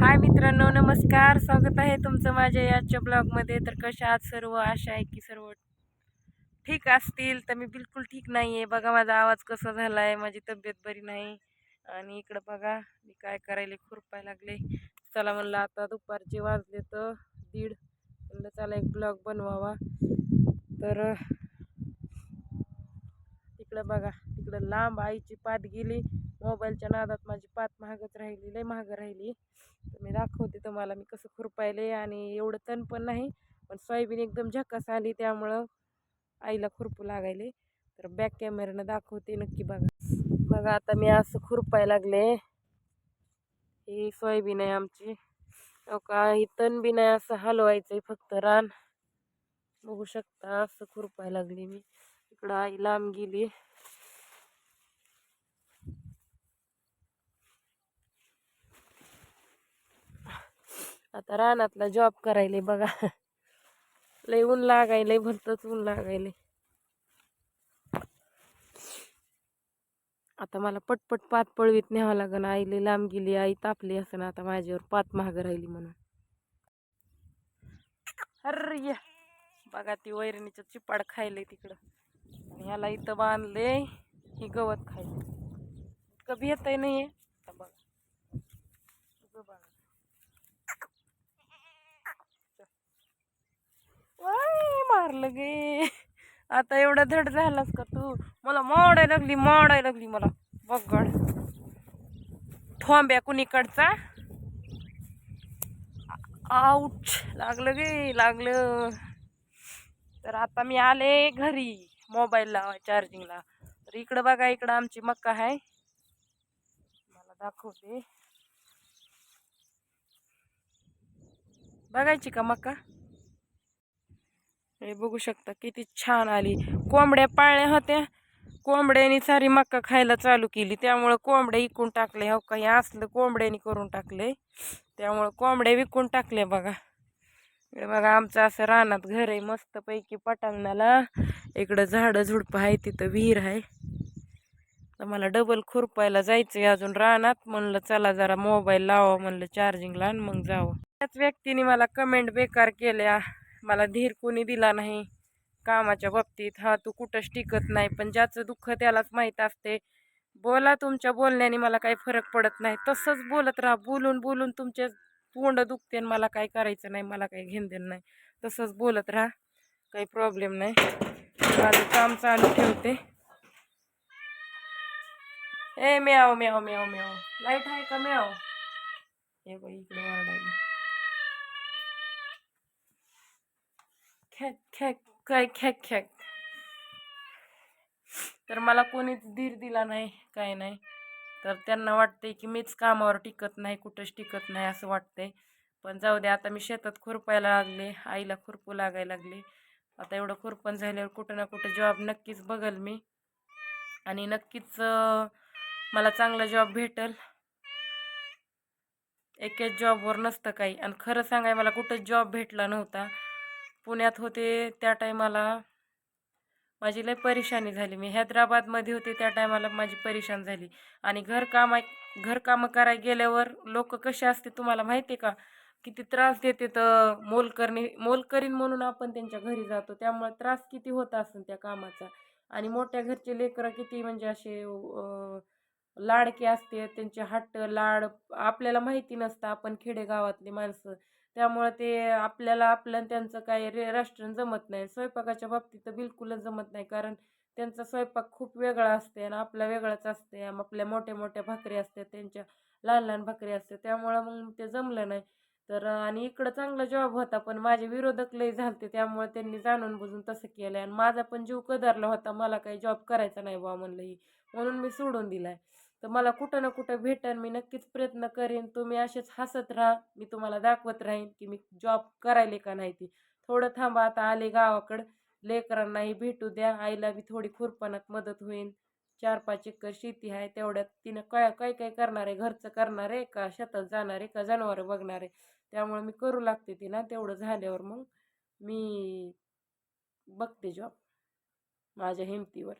हाय मित्रांनो नमस्कार. स्वागत आहे तुमचं माझ्या याच्या ब्लॉगमध्ये. तर कशा आहात सर्व? आशा आहे की सर्व ठीक असतील. तर मी बिलकुल ठीक नाही आहे बघा माझा आवाज कसा झाला आहे माझी तब्येत बरी नाही. आणि इकडं बघा मी काय करायला? खुरपाय लागले. चला म्हणलं आता दुपारचे वाजले तर दीड. म्हणलं चला एक ब्लॉग बनवावा. तर तिकडं बघा तिकडं लांब आईची पात गेली. मोबाईलच्या नादात माझी पात महागच राहिली लय महाग राहिली. तर मी दाखवते तुम्हाला मी कसं खुरपायले आणि एवढं तण पण नाही पण सोयाबीन एकदम झकास आली त्यामुळं आईला खुरपू लागायले. तर बॅक कॅमेऱ्यानं दाखवते नक्की बघा. बघा आता मी असं खुरपाय लागले. ही सोयाबीन आहे आमची. हो का? ही तण बी नाही असं हलवायचं आहे फक्त रान. बघू शकता असं खुरपाय लागली मी. इकडं आई लांब गेली. आता रानातला जॉब करायले बघा. लय ऊन लागायले भलतंच ऊन लागायले. आता मला पटपट पात पळवीत न्यावं लागन. आईले लांब गेली आई तापली असं आता माझ्यावर पात महाग राहिली म्हणून. अरे बघा ती वैरणीचं चिपाड खायले तिकडं. आणि ह्याला इथं बांधले ही गवत खायले कधी येतही नाहीये आता बघा इथं बघा. वाय, मारलं गे. आता एवढा धड झालास का तू? मला मोडाय लागली मोडाय लागली मला. बघड थोंब्या कुणीकडचा? आऊट लागलं गे लागलं. तर आता मी आले घरी मोबाईल लावा चार्जिंगला तर इकडं बघा इकडं आमची मक्का आहे मला दाखवते. बघायची का मक्का? हे बघू शकता किती छान आली. कोंबड्या पाळल्या होत्या. कोंबड्यानी सारी मक्का खायला चालू केली. त्यामुळं कोंबड्या इकून टाकले. हो काही असलं कोंबड्यानी करून टाकले. त्यामुळं कोंबड्या विकून टाकल्या बघा. बघा आमचं असं रानात घर आहे. मस्तपैकी पटांगणाला इकडं झाडं झुडपं आहे तिथं विहीर आहे. तर मला डबल खुरपायला जायचं आहे अजून रानात. म्हणलं चला जरा मोबाईल लावा म्हणलं चार्जिंगला आणि मग जावं. त्याच व्यक्तीने मला कमेंट बेकार केल्या. मला धीर कोणी दिला नाही. कामाच्या बाबतीत हा तू कुठंच टिकत नाही पण ज्याचं दुःख त्यालाच माहीत असते. बोला तुमच्या बोलण्याने मला काही फरक पडत नाही. तसंच बोलत राहा. बोलून बोलून तुमचे तोंड दुखते आणि मला काही करायचं नाही मला काही घेणं देणं नाही. तसंच बोलत राहा. काही प्रॉब्लेम नाही. माझं काम चालू ठेवते. ए मेव मेव मेव मेव लाइट आहे का म्याव? हे बाई इकडे वाढायला. खॅक खॅक काय खॅक खॅक. तर मला कोणीच धीर दिला नाही काय नाही. तर त्यांना वाटते की मीच कामावर टिकत नाही कुठंच टिकत नाही असं वाटतंय. पण जाऊ दे आता मी शेतात खुरपायला लागले आईला खुरपू लागायला लागले. आता एवढं खुरपण झाल्यावर कुठं ना कुठं जॉब नक्कीच बघल मी. आणि नक्कीच मला चांगला जॉब भेटल. एकेच जॉबवर नसतं काही. आणि खरं सांगाय मला कुठंच जॉब भेटला नव्हता. पुण्यात होते त्या टायमाला. माझी लय परेशानी झाली. मी हैदराबादमध्ये होते त्या टायमाला माझी परेशान झाली. आणि घरकामा घरकामं करायला गेल्यावर लोक कसे असते तुम्हाला माहिती आहे का? किती त्रास देते तर मोलकरणी मोलकरीन म्हणून आपण त्यांच्या घरी जातो. त्यामुळे त्रास किती होत असेल त्या कामाचा. आणि मोठ्या घरचे लेकरं किती म्हणजे असे लाडके असते. त्यांचे हट्ट लाड आपल्याला माहिती नसतं. आपण खेडेगावातली माणसं त्यामुळं ते आपल्याला आपलं त्यांचं काय रे राष्ट्रण जमत नाही. स्वयंपाकाच्या बाबतीत तर बिलकुलच जमत नाही. कारण त्यांचा स्वयंपाक खूप वेगळा असते आणि आपला वेगळाच असते. आपल्या मोठ्या मोठ्या भाकरी असतात त्यांच्या लहान लहान भाकरी असतात. त्यामुळं मग ते जमलं नाही. तर आणि इकडं चांगला जॉब होता पण माझे विरोधक लय झालते. त्यामुळे त्यांनी जाणून बुजून तसं केलं आणि माझा पण जीव कदरला होता. मला काही जॉब करायचा नाही बा म्हणलं ही म्हणून मी सोडून दिला आहे तर मला कुठं ना कुठं भेटन मी नक्कीच प्रयत्न करेन. तुम्ही असेच हसत राहा मी तुम्हाला दाखवत राहीन की मी जॉब करायले का नाही ती. थोडं थांबा आता आले गावाकडं. लेकरांनाही भेटू द्या. आईला बी थोडी खुरपणात मदत होईल चार पाच एकर शेती आहे तेवढ्यात तिनं काय काय काय करणार आहे? घरचं करणार आहे का? शेतात जाणार आहे का? जनावरं बघणार आहे. त्यामुळे मी करू लागते तिला. तेवढं झाल्यावर मग मी बघते जॉब माझ्या हिमतीवर.